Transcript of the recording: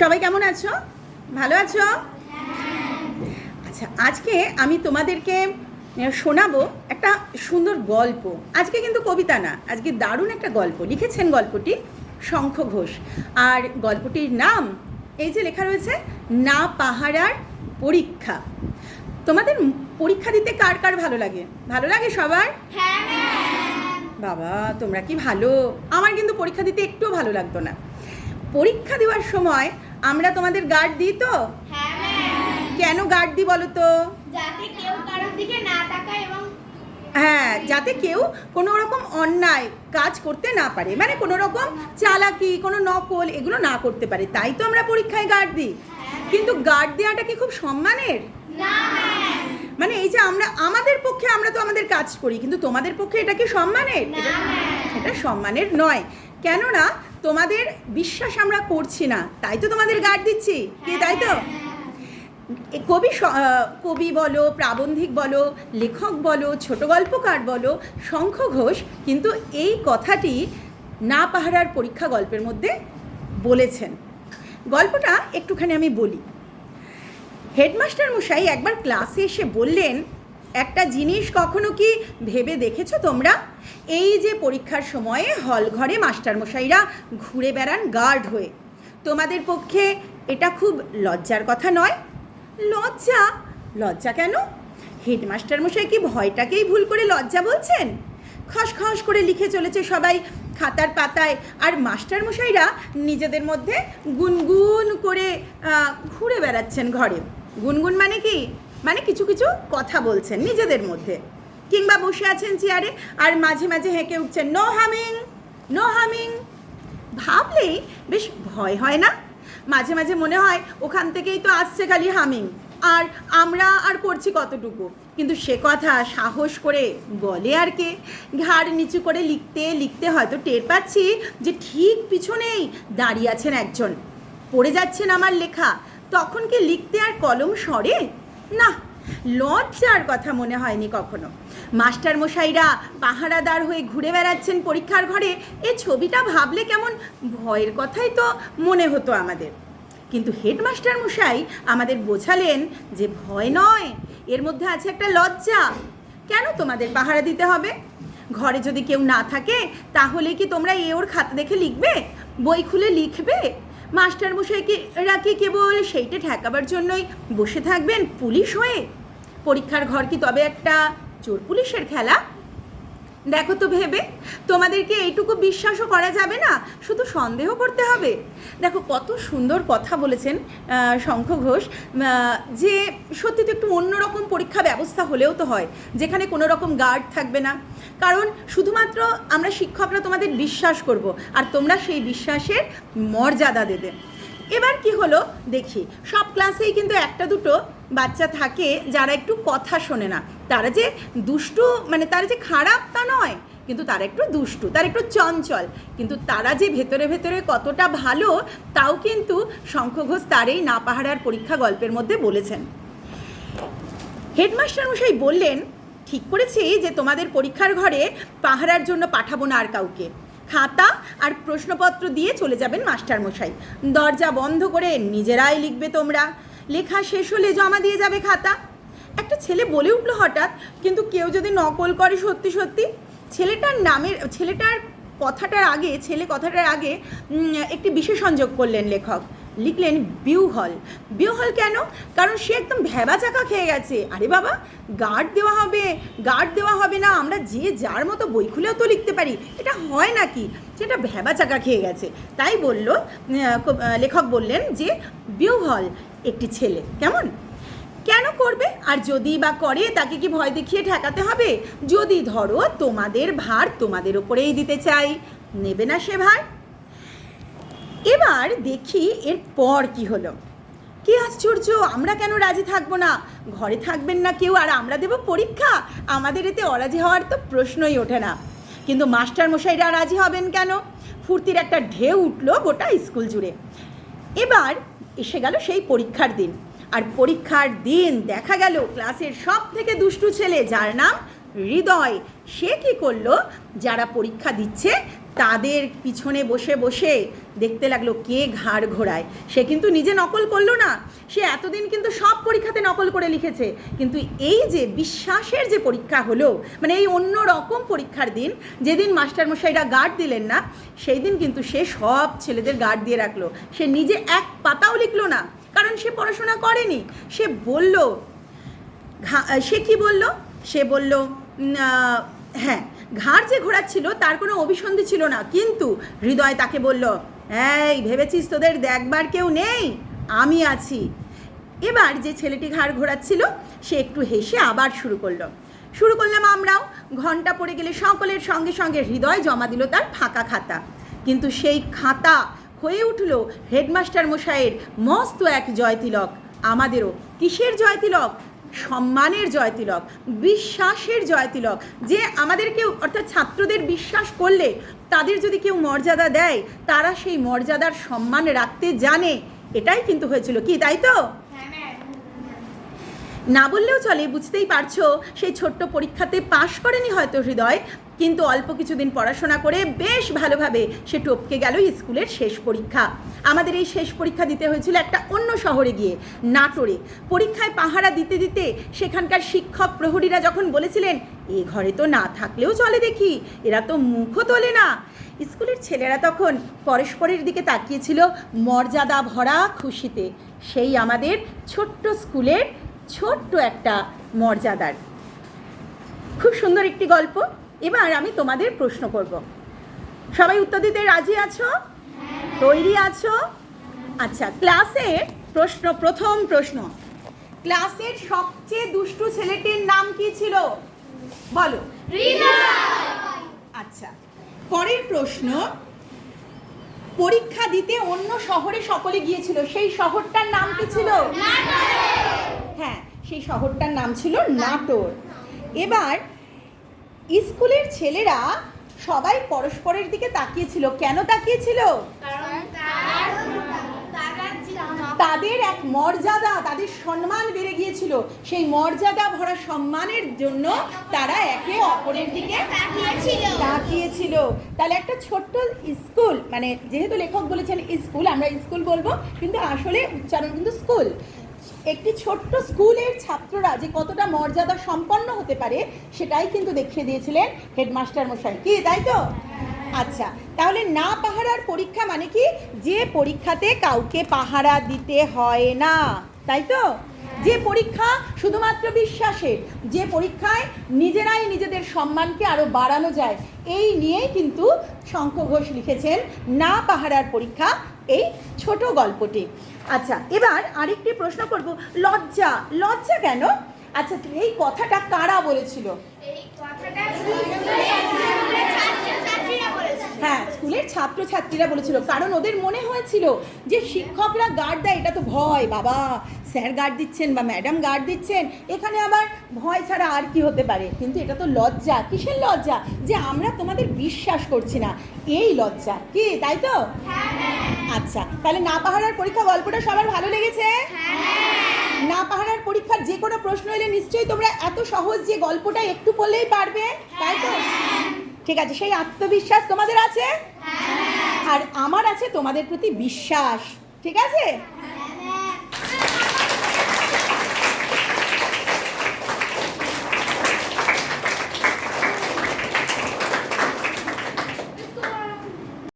সবাই কেমন আছো? ভালো আছো? আচ্ছা আজকে আমি তোমাদেরকে শোনাবো একটা সুন্দর গল্প। আজকে কিন্তু কবিতা না আজকে দারুণ একটা গল্প। লিখেছেন গল্পটি শঙ্খ ঘোষ। আর গল্পটির নাম এই যে লেখা রয়েছে না পাহারার পরীক্ষা। তোমাদের পরীক্ষা দিতে কার কার ভালো লাগে? ভালো লাগে সবার? বাবা তোমরা কি ভালো? আমার কিন্তু পরীক্ষা দিতে একটুও ভালো লাগতো না। পরীক্ষা দেওয়ার সময় আমরা তোমাদের গার্ড দিই তো? কেন গার্ড দিই বলো তো? হ্যাঁ যাতে কেউ কোনো রকম অন্যায় কাজ করতে না পারে। মানে কোনো রকম চালাকি কোনো নকল এগুলো না করতে পারে। তাই তো আমরা পরীক্ষায় গার্ড দিই। কিন্তু গার্ড দেওয়াটা কি খুব সম্মানের? মানে এই যে আমরা আমাদের পক্ষে আমরা তো আমাদের কাজ করি কিন্তু তোমাদের পক্ষে এটা কি সম্মানের? এটা সম্মানের নয়। কেননা তোমাদের বিশ্বাস আমরা করছি না। তাই তো তোমাদের গার্ড দিচ্ছি। কি তাই তো? এ কবি স- কবি বলো প্রাবন্ধিক বলো লেখক বলো ছোট গল্পকার বলো শঙ্খ ঘোষ কিন্তু এই কথাটি না পাহারার পরীক্ষা গল্পের মধ্যে বলেছেন। গল্পটা একটুখানি আমি বলি। হেডমাস্টার মশাই একবার ক্লাসে এসে বললেন একটা জিনিস কখনো কি ভেবে দেখেছ তোমরা? এই যে পরীক্ষার সময়ে হল ঘরে মাস্টারমশাইরা ঘুরে বেড়ান গার্ড হয়ে। তোমাদের পক্ষে এটা খুব লজ্জার কথা নয়? লজ্জা? লজ্জা কেন? হেডমাস্টার মশাই কি ভয়টাকেই ভুল করে লজ্জা বলছেন? খসখস করে লিখে চলেছে সবাই খাতার পাতায় আর মাস্টার মশাইরা নিজেদের মধ্যে গুনগুন করে ঘুরে বেড়াচ্ছেন ঘরে। গুনগুন মানে কি? মানে কিছু কিছু কথা বলছেন নিজেদের মধ্যে। কিংবা বসে আছেন চেয়ারে আর মাঝে মাঝে হেঁকে উঠছেন, নো হামিং নো হামিং। ভাবলেই বেশ ভয় হয় না? মাঝে মাঝে মনে হয় ওখান থেকেই তো আসছে খালি হামিং। আর আমরা আর করছি কতটুকু? কিন্তু সে কথা সাহস করে বলে আর কে? ঘাড় নিচু করে লিখতে লিখতে হয়তো টের পাচ্ছি যে ঠিক পিছনেই দাঁড়িয়ে আছেন একজন। পড়ে যাচ্ছেন আমার লেখা। তখন কি লিখতে আর কলম সরে? না, লজ্জার কথা মনে হয়নি কখনো। মাস্টার মশাইরা পাহারাদার হয়ে ঘুরে বেড়াচ্ছেন পরীক্ষার ঘরে, এ ছবিটা ভাবলে কেমন ভয়ের কথাই তো মনে হতো আমাদের। কিন্তু হেডমাস্টার মশাই আমাদের বোঝালেন যে ভয় নয়, এর মধ্যে আছে একটা লজ্জা। কেন তোমাদের পাহারা দিতে হবে? ঘরে যদি কেউ না থাকে, তাহলে কি তোমরা এ ওর খাতা দেখে লিখবে? বই খুলে লিখবে? মাস্টার এরা কি কেবল সেইটা ঠেকাবার জন্যই বসে থাকবেন পুলিশ হয়ে? পরীক্ষার ঘর কি তবে একটা চোর পুলিশের খেলা? দেখো তো ভেবে, তোমাদেরকে এইটুকু বিশ্বাসও করা যাবে না, শুধু সন্দেহ করতে হবে। দেখো কত সুন্দর কথা বলেছেন শঙ্খ ঘোষ যে সত্যি তো একটু অন্যরকম পরীক্ষা ব্যবস্থা হলেও তো হয়, যেখানে কোনো রকম গার্ড থাকবে না। কারণ শুধুমাত্র আমরা শিক্ষকরা তোমাদের বিশ্বাস করব, আর তোমরা সেই বিশ্বাসের মর্যাদা দেবে। এবার কি হলো, দেখি, সব ক্লাসেই কিন্তু একটা দুটো বাচ্চা থাকে, যারা একটু কথা শোনে না। তারা যে দুষ্টু মানে তারা যে খারাপ তা নয়, কিন্তু তারা একটু দুষ্টু, তারা একটু চঞ্চল। কিন্তু তারা যে ভেতরে ভেতরে কতটা ভালো, তাও কিন্তু শঙ্খঘোষ তার এই না পাহাড়ার পরীক্ষা গল্পের মধ্যে বলেছেন। হেডমাস্টার মশাই বললেন, ঠিক করেছি যে তোমাদের পরীক্ষার ঘরে পাহারার জন্য পাঠাবো না আর কাউকে। খাতা আর প্রশ্নপত্র দিয়ে চলে যাবেন মাস্টার মশাই দরজা বন্ধ করে নিজেরাই লিখবে তোমরা। লেখা শেষ হলে জমা দিয়ে যাবে খাতা। একটা ছেলে বলে উঠল হঠাৎ, কিন্তু কেউ যদি নকল করে সত্যি সত্যি, ছেলেটার নামের, ছেলেটার কথাটার আগে, ছেলে কথাটার আগে একটি বিশেষণ যোগ করলেন লেখক। লিখলেন বিউহল। বিউহল কেন? কারণ সে একদম ভেবা চাকা খেয়ে গেছে। আরে বাবা, গার্ড দেওয়া হবে, গার্ড দেওয়া হবে না, আমরা যে যার মতো বই খুলেও তো লিখতে পারি। এটা হয় নাকি? সেটা ভেবা চাকা খেয়ে গেছে। তাই বলল লেখক বললেন যে, বিউহল একটি ছেলে। কেমন? কেন করবে? আর যদি বা করে, তাকে কি ভয় দেখিয়ে ঠেকাতে হবে? যদি ধরো, তোমাদের ভার তোমাদের ওপরেই দিতে চাই। নেবে না সে ভার? এবার দেখি এর পর কি হলো। কি আশ্চর্য, আমরা কেন রাজি থাকব না? ঘরে থাকবেন না কেউ, আর আমরা দেব পরীক্ষা? আমাদের এতে অরাজি হওয়ার তো প্রশ্নই ওঠে না। কিন্তু মাস্টার মশাইরা রাজি হবেন কেন? ফুর্তির একটা ঢেউ উঠল গোটা স্কুল জুড়ে। এবার এসে গেল সেই পরীক্ষার দিন। আর পরীক্ষার দিন দেখা গেল ক্লাসের সব থেকে দুষ্টু ছেলে, যার নাম হৃদয়। সে কি করল? যারা পরীক্ষা দিচ্ছে তাদের পিছনে বসে বসে দেখতে লাগল কে ঘাড় ঘোরায়। সে কিন্তু নিজে নকল করল না। সে এতদিন কিন্তু সব পরীক্ষাতে নকল করে লিখেছে। কিন্তু এই যে বিশ্বাসের যে পরীক্ষা হলো মানে এই অন্য রকম পরীক্ষার দিন, যেদিন মাস্টারমশাইরা গার্ড দিলেন না, সেই দিন কিন্তু সে সব ছেলেদের গার্ড দিয়ে রাখল। সে নিজে এক পাতাও লিখলো না, কারণ সে পড়াশোনা করেনি। সে বলল সে কি বলল? সে বলল হ্যাঁ ঘাড় যে ঘোরাচ্ছিল, তার কোনো অভিসন্ধি ছিল না। কিন্তু হৃদয় তাকে বলল, এই, ভেবেছিস তোদের দেখবার কেউ নেই? আমি আছি। এবার যে ছেলেটি ঘাড় ঘোরাচ্ছিল, সে একটু হেসে আবার শুরু করল। শুরু করলাম আমরাও। ঘণ্টা পড়ে গেলে সকলের সঙ্গে সঙ্গে হৃদয় জমা দিল তার ফাঁকা খাতা। কিন্তু সেই খাতা হয়ে উঠল হেডমাস্টার মশাইয়ের মস্ত এক জয়তিলক। আমাদেরও। কিসের জয়তিলক? সম্মানের জয়তিলক বিশ্বাসের জয়তিলক। যে আমাদেরকে অর্থাৎ ছাত্রদের বিশ্বাস করলে তাদের যদি কেউ মর্যাদা দেয় তারা সেই মর্যাদার সম্মান রাখতে জানে। এটাই কিন্তু হয়েছিল। কি তাই তো? হ্যাঁ না বললেও চলে বুঝতেই পারছ সেই ছোট্ট পরীক্ষাতে পাশ করেনি হয়তো হৃদয়। কিন্তু অল্প কিছুদিন পড়াশোনা করে বেশ ভালোভাবে সে টপকে গেল স্কুলের শেষ পরীক্ষা। আমাদের এই শেষ পরীক্ষা দিতে হয়েছিল একটা অন্য শহরে গিয়ে, নাটোরে। পরীক্ষায় পাহারা দিতে দিতে সেখানকার শিক্ষক প্রহরীরা যখন বলেছিলেন, এ ঘরে তো না থাকলেও চলে দেখি, এরা তো মুখও তোলে না। স্কুলের ছেলেরা তখন পরস্পরের দিকে তাকিয়েছিল মর্যাদা ভরা খুশিতে। সেই আমাদের ছোট্ট স্কুলের ছোট্ট একটা মর্যাদার। খুব সুন্দর একটি গল্প। এবার আমি তোমাদের প্রশ্ন করব। সবাই উত্তর দিতে রাজি আছো? তৈরি আছো? আচ্ছা ক্লাসের প্রশ্ন প্রথম প্রশ্ন। ক্লাসের সবচেয়ে দুষ্টু ছেলেটির নাম কি ছিল? বলো। আচ্ছা পরের প্রশ্ন পরীক্ষা দিতে অন্য শহরে সকলে গিয়েছিল সেই শহরটার নাম কি ছিল? হ্যাঁ সেই শহরটার নাম ছিল নাটোর। এবার স্কুলের ছেলেরা সবাই পরস্পরের দিকে তাকিয়েছিল। কেন তাকিয়েছিল? তাদের এক মর্যাদা তাদের সম্মান বেড়ে গিয়েছিল। সেই মর্যাদা ভরা সম্মানের জন্য তারা একে অপরের দিকে তাকিয়েছিল। তাহলে একটা ছোট্ট স্কুল মানে যেহেতু লেখক বলেছেন স্কুল আমরা স্কুল বলব কিন্তু আসলে উচ্চারণ কিন্তু স্কুল। একটি ছোট্ট স্কুলের ছাত্ররা যে কতটা মর্যাদা সম্পন্ন হতে পারে সেটাই কিন্তু দেখিয়ে দিয়েছিলেন হেডমাস্টার মশাই। কি, তাই তো? আচ্ছা তাহলে না পাহারার পরীক্ষা মানে কি? যে পরীক্ষাতে কাউকে পাহারা দিতে হয় না, তাই তো? যে পরীক্ষা শুধুমাত্র বিশ্বাসের, যে পরীক্ষায় নিজেরাই নিজেদের সম্মানকে আরও বাড়ানো যায়, এই নিয়েই কিন্তু শঙ্খ ঘোষ লিখেছেন, না পাহারার পরীক্ষা এই ছোট গল্পটি। আচ্ছা এবার আরেকটি প্রশ্ন করব। লজ্জা লজ্জা কেন? আচ্ছা এই কথাটা কারা বলেছিল? এই কথাটা হ্যাঁ স্কুলের ছাত্রছাত্রীরা বলেছিল, কারণ ওদের মনে হয়েছিল যে শিক্ষকরা গার্ড দেয়, এটা তো ভয়, বাবা, স্যার গার্ড দিচ্ছেন বা ম্যাডাম গার্ড দিচ্ছেন, এখানে আবার ভয় ছাড়া আর কি হতে পারে? কিন্তু এটা তো লজ্জা, কিসের লজ্জা? যে আমরা তোমাদের বিশ্বাস করছি না, এই লজ্জা। কি, তাই তো? আচ্ছা তাহলে না পাহাড়ার পরীক্ষা গল্পটা সবার ভালো লেগেছে? না পাহাড়ার পরীক্ষার যে কোনো প্রশ্ন এলে নিশ্চয়ই তোমরা এত সহজ যে গল্পটা একটু পড়লেই পারবে, তাই তো? ঠিক আছে সেই আত্মবিশ্বাস তোমাদের আছে? আর আমার আছে তোমাদের প্রতি বিশ্বাস ঠিক আছে?